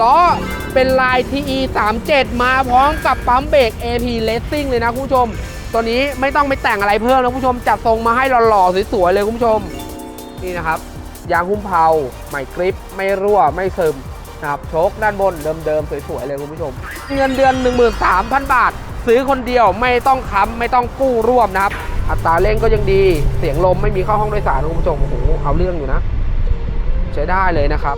ล้อ เป็นลาย TE 37 มาพร้อมกับปั๊มเบรก AP Racing เลยนะคุณผู้ชม ตัวนี้ไม่ต้องไปแต่งอะไรเพิ่มนะคุณผู้ชม จัดทรงมาให้หล่อๆสวยๆเลยคุณผู้ชม นี่นะครับ ยางหุ้มเผาใหม่กริป ไม่รั่วไม่ซึมนะครับโชคด้านบนเดิมๆสวยๆเลยคุณผู้ชม เงินเดือน 13,000 บาท ซื้อคนเดียวไม่ต้องค้ำไม่ต้องกู้ร่วมนะครับ อัตราเร่งก็ยังดีเสียงลมไม่มีเข้าห้องโดยสารคุณผู้ชมโอ้โหเอาเรื่องอยู่นะ ใช้ได้เลยนะครับ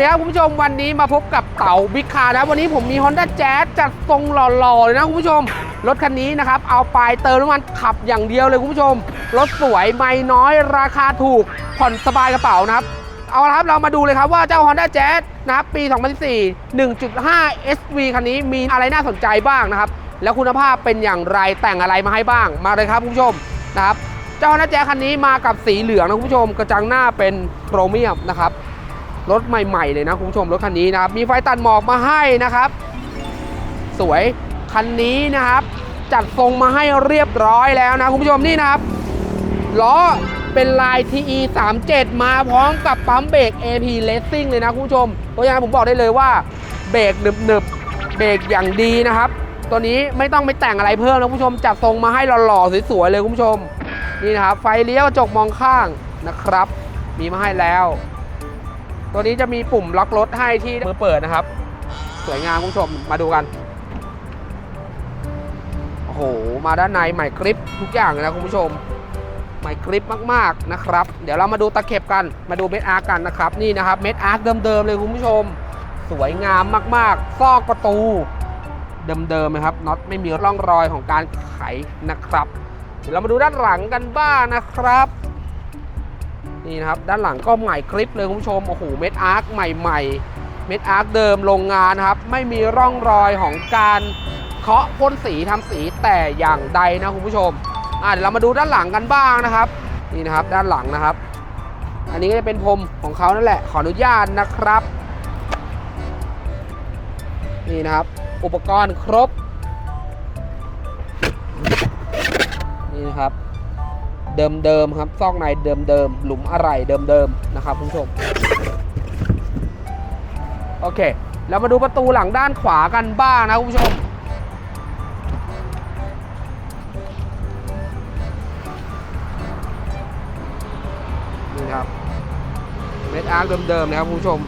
ดีครับคุณผู้ชมวันนี้มาพบกับเต่าบิ๊กคาร์นะวันนี้ผมมี Honda Jazz จัดทรงหล่อๆเลยนะคุณผู้ชม รถคันนี้นะครับ เอาไปเติมน้ำมันขับอย่างเดียวเลยคุณผู้ชม รถสวยไม่น้อยราคาถูก ผ่อนสบายกระเป๋านะครับ เอาละครับเรามาดูเลยครับว่าเจ้า Honda Jazz นะครับปี 2004 1.5 SV คันนี้มีอะไรน่าสนใจบ้างนะครับ แล้วคุณภาพเป็นอย่างไรแต่งอะไรมาให้บ้างมาเลยครับคุณผู้ชมนะครับเจ้า Honda Jazz คันนี้มากับสีเหลืองนะคุณผู้ชมกระจังหน้าเป็นโครเมียมนะครับ รถใหม่ๆเลยนะคุณผู้ชมรถคันนี้นะครับมีไฟตัดหมอกมาให้นะครับ สวยคันนี้นะครับ จัดทรงมาให้เรียบร้อยแล้วนะคุณผู้ชมนี่นะครับล้อเป็นลาย TE 37มาพร้อมกับปั๊มเบรก AP Racing เลยนะคุณผู้ชม ตัวอย่างผมบอกได้เลยว่าเบรกหนึบๆเบรกอย่างดีนะครับ ตัวนี้ไม่ต้องไปแต่งอะไรเพิ่มนะคุณผู้ชม จัดทรงมาให้หล่อๆสวยๆเลยคุณผู้ชม นี่นะครับ ไฟเลี้ยวกระจกมองข้างนะครับ มีมาให้แล้ว ตัวนี้จะมีปุ่มล็อกรถให้ที่มือเปิดนะครับ สวยงามคุณผู้ชมมาดูกันโอ้โหมาด้านในใหม่กริปทุกอย่างเลยนะคุณผู้ชมใหม่กริปมากๆนะครับ เดี๋ยวเรามาดูตะเข็บกันมาดูเม็ดอาร์กันนะครับนี่นะครับเม็ดอาร์เดิมๆเลยคุณผู้ชม สวยงามมากๆ ซอกประตูเดิมๆนะครับน็อตไม่มีร่องรอยของการไขนะครับ เดี๋ยวเรามาดูด้านหลังกันบ้างนะครับ นี่นะครับ ด้านหลังก็ใหม่คลิปเลยคุณผู้ชม โอ้โห เม็ดอาร์คใหม่ ๆ เม็ดอาร์คเดิมโรงงานนะครับ ไม่มีร่องรอยของการเคาะพ่นสีทำสีแต่อย่างใดนะคุณผู้ชมอะเดี๋ยวเรามาดูด้านหลังกันบ้างนะครับ นี่นะครับด้านหลังนะครับ อันนี้ก็จะเป็นพรมของเขานั่นแหละ ขออนุญาตนะครับ นี่นะครับ อุปกรณ์ครบ นี่นะครับ เดิมๆครับซอกในเดิมๆหลุมอะไรเดิมๆนะครับคุณผู้ชมโอเคเรามาดูประตูหลังด้านขวากันบ้างนะคุณผู้ชมนี่ครับเม็ดอาร์คเดิมๆนะครับคุณผู้ชม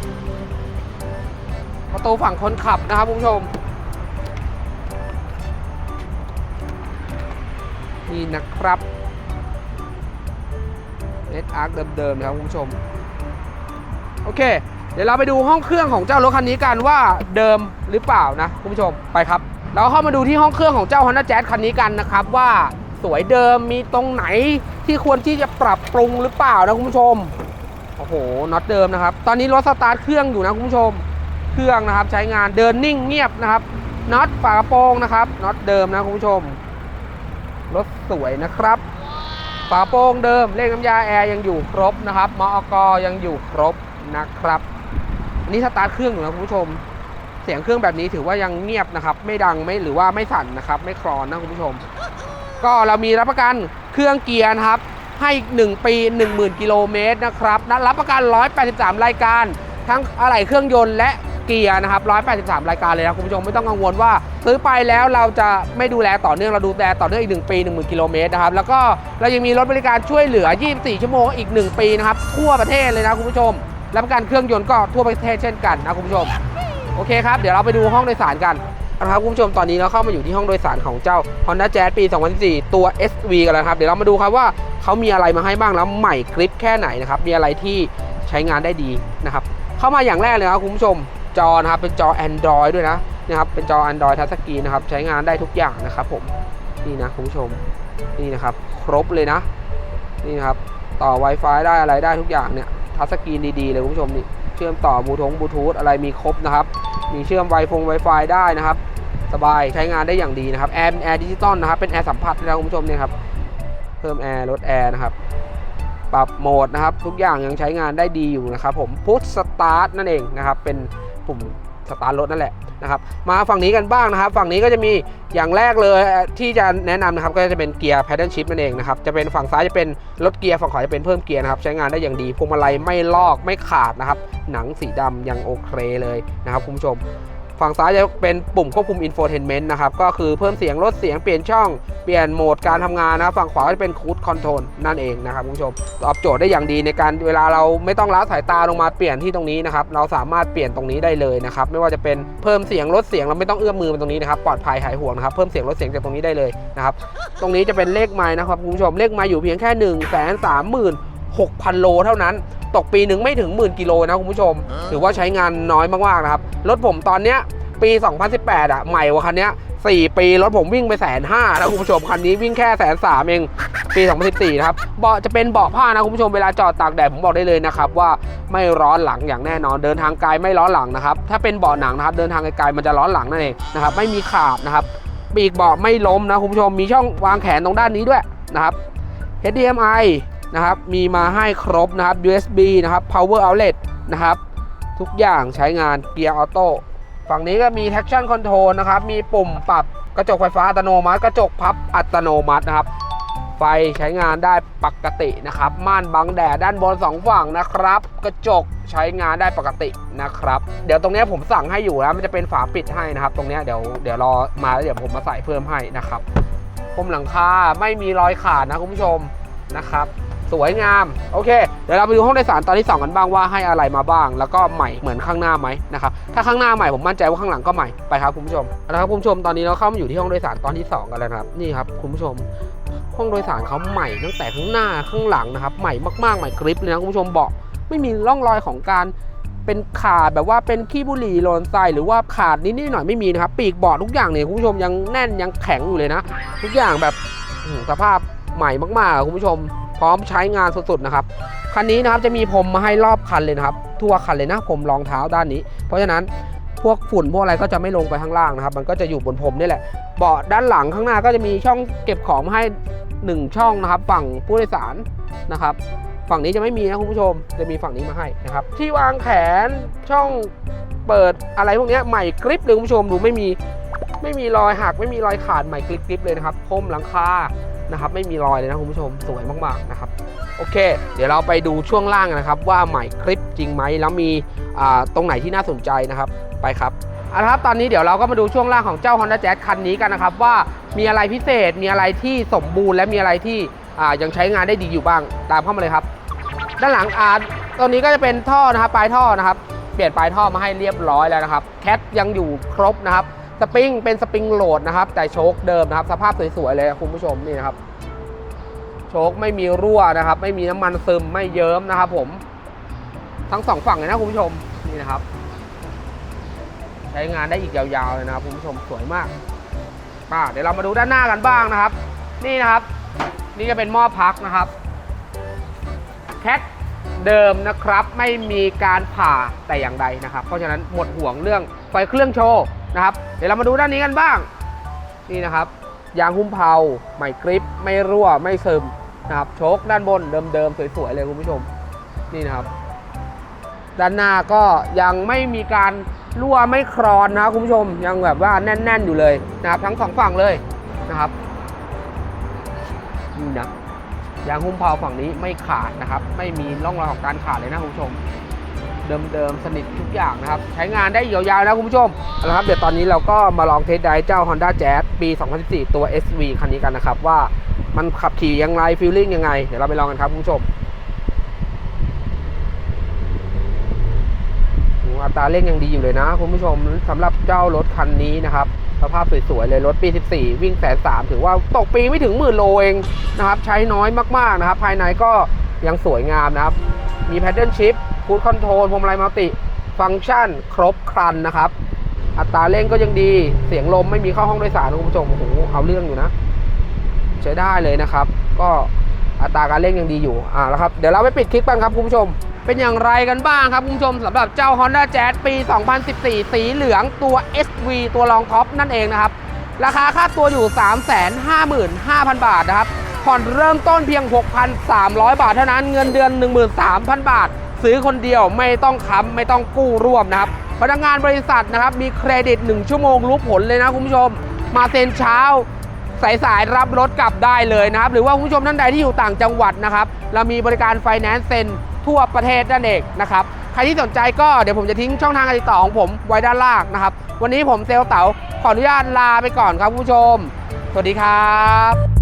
ประตูฝั่งคนขับนะครับคุณผู้ชมนี่นะครับ เน็ตอาร์เดิมๆนะครับคุณผู้ชม โอเค เดี๋ยวเราไปดูห้องเครื่องของเจ้ารถคันนี้กันว่าเดิมหรือเปล่านะคุณผู้ชมไปครับ เราเข้ามาดูที่ห้องเครื่องของเจ้า Honda Jazz คันนี้กันนะครับว่าสวยเดิมมีตรงไหนที่ควรที่จะปรับปรุงหรือเปล่านะคุณผู้ชมโอ้โหน็อตเดิมนะครับ ตอนนี้รถสตาร์ทเครื่องอยู่นะคุณผู้ชม เครื่องนะครับใช้งานเดินนิ่งเงียบนะครับน็อตฝากระโปรงนะครับน็อตเดิมนะคุณผู้ชมรถสวยนะครับ ฝาโปร่งเดิม เลขน้ำยาแอร์ยังอยู่ครบนะครับมอกยังอยู่ครบนะครับอันนี้สตาร์ทเครื่องอยู่นะคุณผู้ชม เสียงเครื่องแบบนี้ถือว่ายังเงียบนะครับ ไม่ดังไม่หรือว่าไม่สั่นนะครับ ไม่คลอนนะคุณผู้ชม ก็เรามีรับประกันเครื่องเกียร์นะครับ ให้อีก1ปี 10,000 กิโลเมตรนะครับนะรับประกัน 183 รายการ ทั้งอะไหล่เครื่องยนต์และ เกียร์นะครับ183 รายการเลยนะคุณผู้ชมไม่ต้องกังวลว่า ซื้อไปแล้วเราจะไม่ดูแลต่อเนื่องเราดูแลต่อเนื่องอีก 1 ปี 10,000กิโลเมตรนะครับแล้วก็เรายังมีรถบริการช่วยเหลือ 24 ชั่วโมงอีก 1 ปีนะครับทั่วประเทศเลยนะคุณผู้ชมรับประกันเครื่องยนต์ก็ทั่วประเทศเช่นกันนะคุณผู้ชมโอเคครับเดี๋ยวเราไปดูห้องโดยสารกันนะครับคุณผู้ชมตอนนี้เราเข้ามาอยู่ที่ห้องโดยสารของเจ้า Honda Jazz ปี 2004 ตัว SV กันแล้วครับเดี๋ยวเรามาดูครับว่าเขามีอะไรมาให้บ้างแล้วใหม่คลิปแค่ไหนนะครับมีอะไรที่ใช้งานได้ดีนะครับเข้ามาอย่างแรกเลยครับคุณผู้ชม จอนะครับเป็นจอ Android ด้วยนะนะครับเป็นจอ Android Touch Screen นะครับใช้งานได้ทุกอย่างนะครับผมนี่นะคุณผู้ชมนี่นะครับครบเลยนะนี่นะครับต่อ Wi-Fi ได้อะไรได้ทุกอย่างเนี่ยทัชสกรีนดีๆเลยคุณผู้ชมนี่เชื่อมต่อบูทงบูทูธอะไรมีครบนะครับมีเชื่อม Wi-Fi Wi-Fi ได้นะครับสบายใช้งานได้อย่างดีนะครับแอร์แอร์ดิจิตอลนะครับเป็นแอร์สัมผัสนะคุณผู้ชมเนี่ยครับเพิ่มแอร์ลดแอร์นะครับปรับโหมดนะครับทุกอย่างยังใช้งานได้ดีอยู่นะครับผมพุชสตาร์ทนั่นเองนะครับเป็น ปุ่มสตาร์ทรถนั่นแหละนะครับมาฝั่งนี้กันบ้างนะครับ ฝั่งนี้ก็จะมีอย่างแรกเลยที่จะแนะนำนะครับก็จะเป็นเกียร์ paddle shift นั่นเองนะครับจะเป็นฝั่งซ้ายจะเป็นลดเกียร์ฝั่งขวาจะเป็นเพิ่มเกียร์นะครับใช้งานได้อย่างดีพวงมาลัยไม่ลอกไม่ขาดนะครับหนังสีดำยังโอเคเลยนะครับคุณผู้ชม ฝั่งซ้ายจะเป็นปุ่มควบคุม infotainment นะครับก็คือเพิ่มเสียงลดเสียงเปลี่ยนช่อง เปลี่ยนโหมดการทำงานนะครับฝั่งขวาจะเป็นคูดคอนโทรลนั่นเองนะครับคุณผู้ชมตอบโจทย์ได้อย่างดีในการเวลาเราไม่ต้องล้าสายตาลงมาเปลี่ยนที่ตรงนี้นะครับเราสามารถเปลี่ยนตรงนี้ได้เลยนะครับไม่ว่าจะเป็นเพิ่มเสียงลดเสียงเราไม่ต้องเอื้อมมือไปตรงนี้นะครับปลอดภัยหายห่วงนะครับเพิ่มเสียงลดเสียงจากตรงนี้ได้เลยนะครับตรงนี้จะเป็นเลขไม้นะครับคุณผู้ชมเลขไม้อยู่เพียงแค่1นึ่งแสนสามหมื่นหกพันโลเท่านั้นตกปีหนึ่งไม่ถึงหมื่นกิโลนะคุณผู้ชม ถือว่าใช้งานน้อยมากๆนะครับรถผมตอนเนี้ยปี 2018 อะ ใหม่กว่าคันเนี้ย 4 ปีรถผมวิ่งไปแสนห้าแล้วคุณผู้ชมคันนี้วิ่งแค่แสนสามเองปี 2014 นะครับ เบาะจะเป็นเบาะผ้านะคุณผู้ชม เวลาจอดตากแดดผมบอกได้เลยนะครับว่าไม่ร้อนหลังอย่างแน่นอน เดินทางไกลไม่ร้อนหลังนะครับ ถ้าเป็นเบาะหนังนะครับ เดินทางไกลๆมันจะร้อนหลังนั่นเองนะครับ ไม่มีขาดนะครับ ปีกเบาะไม่ล้มนะคุณผู้ชม มีช่องวางแขนตรงด้านนี้ด้วยนะครับ HDMI นะครับ มีมาให้ครบนะครับ USB นะครับ Power Outlet นะครับ ทุกอย่างใช้งานเกียร์ออโต้ ฝั่งนี้ก็มี traction control นะครับ มีปุ่มปรับกระจกไฟฟ้าอัตโนมัติ กระจกพับอัตโนมัตินะครับ ไฟใช้งานได้ปกตินะครับ ม่านบังแดดด้านบนสองฝั่งนะครับ กระจกใช้งานได้ปกตินะครับ เดี๋ยวตรงนี้ผมสั่งให้อยู่แล้วมันจะเป็นฝาปิดให้นะครับ ตรงนี้เดี๋ยวเดี๋ยวรอมาแล้วเดี๋ยวผมมาใส่เพิ่มให้นะครับพรมหลังคาไม่มีรอยขาดนะคุณผู้ชมนะครับ สวยงาม โอเค เดี๋ยวเราไปดูห้องโดยสารตอนที่ 2 กันบ้างว่าให้อะไรมาบ้าง แล้วก็ใหม่เหมือนข้างหน้าไหมนะครับ ถ้าข้างหน้าใหม่ผมมั่นใจว่าข้างหลังก็ใหม่ ไปครับคุณผู้ชมเอาละครับคุณผู้ชมตอนนี้เราเข้ามาอยู่ที่ห้องโดยสารตอนที่ 2 กันแล้วครับ นี่ครับคุณผู้ชม ห้องโดยสารเขาใหม่ตั้งแต่ข้างหน้าข้างหลังนะครับ ใหม่มากๆใหม่กริปเลยนะคุณผู้ชมเบาะไม่มีร่องรอยของการเป็นขาดแบบว่าเป็นขี้บุหรี่หล่นใส่หรือว่าขาดนิดๆหน่อยไม่มีนะครับปีกเบาะทุกอย่างเนี่ยคุณผู้ชมยังแน่นยังแข็งอยู่เลยนะ ทุกอย่างแบบสภาพใหม่มากๆคุณผู้ชม ร้อมใช้งานสุดๆนะครับคันนี้นะครับจะมีพรมมาให้รอบคันเลยนะครับ ทั่วคันเลยนะพรมรองเท้าด้านนี้ เพราะฉะนั้นพวกฝุ่นพวกอะไรก็จะไม่ลงไปข้างล่างนะครับ มันก็จะอยู่บนพรมนี่แหละเบาะด้านหลังข้างหน้าก็จะมีช่องเก็บของมาให้ 1 ช่องนะครับ ฝั่งผู้โดยสารนะครับฝั่งนี้จะไม่มีนะคุณผู้ชมจะมีฝั่งนี้มาให้นะครับ ที่วางแขนช่องเปิดอะไรพวกนี้ใหม่กริปเลยคุณผู้ชมดูไม่มีไม่มีรอยหักไม่มีรอยขาดใหม่กริปกริปเลยนะครับพรมหลังคา นะครับไม่มีรอยเลยนะคุณผู้ชมสวยมากๆนะครับโอเค เดี๋ยวเราไปดูช่วงล่างนะครับ ว่าใหม่คลิปจริงไหมแล้วมีตรงไหนที่น่าสนใจนะครับไปครับเอาละครับตอนนี้เดี๋ยวเราก็มาดูช่วงล่างของเจ้า Honda Jazz คันนี้กันนะครับ ว่ามีอะไรพิเศษมีอะไรที่สมบูรณ์และมีอะไรที่ยังใช้งานได้ดีอยู่บ้างตามเข้ามาเลยครับ ด้านหลังอ่าตรงนี้ก็จะเป็นท่อนะครับปลายท่อนะครับ เปลี่ยนปลายท่อมาให้เรียบร้อยแล้วนะครับแคทยังอยู่ครบนะครับ สปริงเป็นสปริงโหลดนะครับ แต่โชคเดิมนะครับ สภาพสวยๆเลยคุณผู้ชมนี่นะครับ โชคไม่มีรั่วนะครับ ไม่มีน้ำมันซึมไม่เยิ้มนะครับ ผม ทั้งสองฝั่งเลยนะคุณผู้ชมนี่นะครับ ใช้งานได้อีกยาวๆเลยนะครับคุณผู้ชมสวยมากป่าเดี๋ยวเรามาดูด้านหน้ากันบ้างนะครับ นี่นะครับ นี่จะเป็นหม้อพักนะครับแคทเดิมนะครับไม่มีการผ่าแต่อย่างใดนะครับ เพราะฉะนั้นหมดห่วงเรื่องไฟเครื่องโชว์ นะครับ เดี๋ยวเรามาดูด้านนี้กันบ้าง นี่นะครับ ยางหุ้มเผาใหม่กริป ไม่รั่ว ไม่ซึมนะครับ โชคด้านบนเดิมๆ สวยๆ เลยคุณผู้ชม นี่นะครับ ด้านหน้าก็ยังไม่มีการรั่วไม่ครอนนะคุณผู้ชม ยังแบบว่าแน่น ๆ อยู่เลยนะครับ ทั้งสองฝั่งเลยนะครับ นี่นะยางหุ้มเผาฝั่งนี้ไม่ขาดนะครับ ไม่มีร่องรอยของการขาดเลยนะคุณผู้ชม เดิมๆ สนิททุกอย่างนะครับ ใช้งานได้ยาวๆนะคุณผู้ชมเอาละครับ เดี๋ยวตอนนี้เราก็มาลองเทสไดรฟ์เจ้า Honda Jazz ปี 2014 ตัว SV คันนี้กันนะครับ ว่ามันขับขี่ยังไงฟีลลิ่งยังไง เดี๋ยวเราไปลองกันครับคุณผู้ชมอ้อัตราเร่งยังดีอยู่เลยนะคุณผู้ชมสำหรับเจ้ารถคันนี้นะครับสภาพสวยๆเลยรถปี 14 วิ่งแสนสามถือว่าตกปีไม่ถึงหมื่นโลเองนะครับ ใช้น้อยมากๆนะครับ ภายในก็ยังสวยงามนะครับ มีแพดเดิลชิพ ฟูดคอนโทรลพวงมาลัยมัลติฟังก์ชันครบครันนะครับ อัตราเร่งก็ยังดีเสียงลมไม่มีเข้าห้องโดยสารคุณผู้ชมโอ้โหเอาเรื่องอยู่นะ ใช้ได้เลยนะครับ ก็อัตราการเร่งยังดีอยู่อ่าแล้วครับเดี๋ยวเราไปปิดคลิปกันครับคุณผู้ชม เป็นอย่างไรกันบ้างครับคุณผู้ชมสำหรับเจ้า Honda Jazz ปี 2014 สีเหลืองตัว SV ตัวรองท็อปนั่นเองนะครับ ราคาค่าตัวอยู่ 355,000 บาทนะครับผ่อนเริ่มต้นเพียง 6,300 บาทเท่านั้นเงินเดือน 13,000 บาท ซื้อคนเดียวไม่ต้องค้ำไม่ต้องกู้ร่วมนะครับพนักงานบริษัทนะครับมีเครดิต 1 ชั่วโมงรู้ผลเลยนะคุณผู้ชม มาเซ็นเช้าสายสายรับรถกลับได้เลยนะครับ หรือว่าคุณผู้ชมท่านใดที่อยู่ต่างจังหวัดนะครับ เรามีบริการไฟแนนซ์เซ็นทั่วประเทศนั่นเองนะครับ ใครที่สนใจก็เดี๋ยวผมจะทิ้งช่องทางการติดต่อของผมไว้ด้านล่างนะครับ วันนี้ผมเซลลเต๋าขออนุญาตลาไปก่อนครับคุณผู้ชม สวัสดีครับ